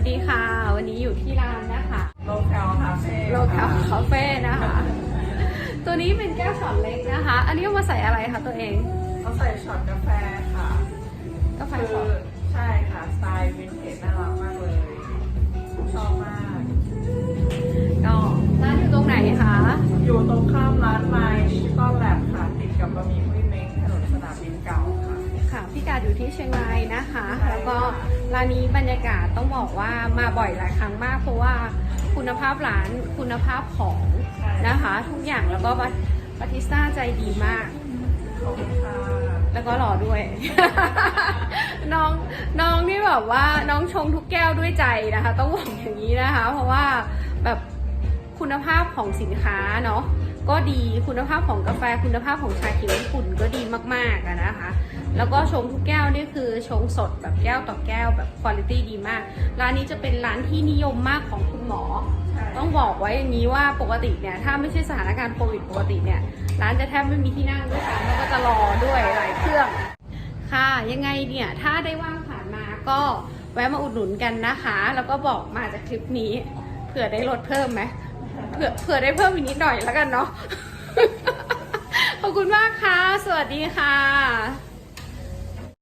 วันนี้อยู่ที่ร้านนะคะโลแคลคาเฟ่โลคาคาเฟ่นะคะ ตัวนี้เป็นแก้วช็อตเล็กนะคะ อันนี้เอามาใส่อะไรคะตัวเองเขาใส่ช็อตกาแฟค่ะ ค่ะพี่กาดอยู่ที่เชียงรายนะคะใช่ค่ะแล้วก็ร้านนี้บรรยากาศต้องบอกว่ามาบ่อยหลายครั้งมาก เพราะว่าคุณภาพร้านคุณภาพของนะคะ ทุกอย่างแล้วก็ปาติสต้าใจดีมากขอบคุณค่ะแล้วก็หล่อด้วย น้องน้องนี่แบบว่าน้องชงทุกแก้วด้วยใจนะคะ ต้องบอกอย่างนี้นะคะ เพราะว่าแบบคุณภาพของสินค้าเนาะ ก็ดีคุณภาพของกาแฟคุณภาพของชาเขียวญี่ปุ่นก็ดีมากๆอะนะคะ แล้วก็ชงทุกแก้วนี่คือชงสดแบบแก้วต่อแก้วแบบคุณภาพดีมาก ร้านนี้จะเป็นร้านที่นิยมมากของคุณหมอใช่ต้องบอกไว้อย่างนี้ว่าปกติเนี่ยถ้าไม่ใช่สถานการณ์โควิดปกติเนี่ยร้านจะแทบไม่มีที่นั่งด้วยซ้ำแล้วก็จะรอด้วยหลายเครื่อง ค่ะยังไงเนี่ยถ้าได้ว่างผ่านมาก็แวะมาอุดหนุนกันนะคะ แล้วก็บอกมาจากคลิปนี้เผื่อได้ลดเพิ่มไหมเผื่อเผื่อได้เพิ่มอีกนิดหน่อยแล้วกันเนาะ ขอบคุณมากค่ะ สวัสดีค่ะ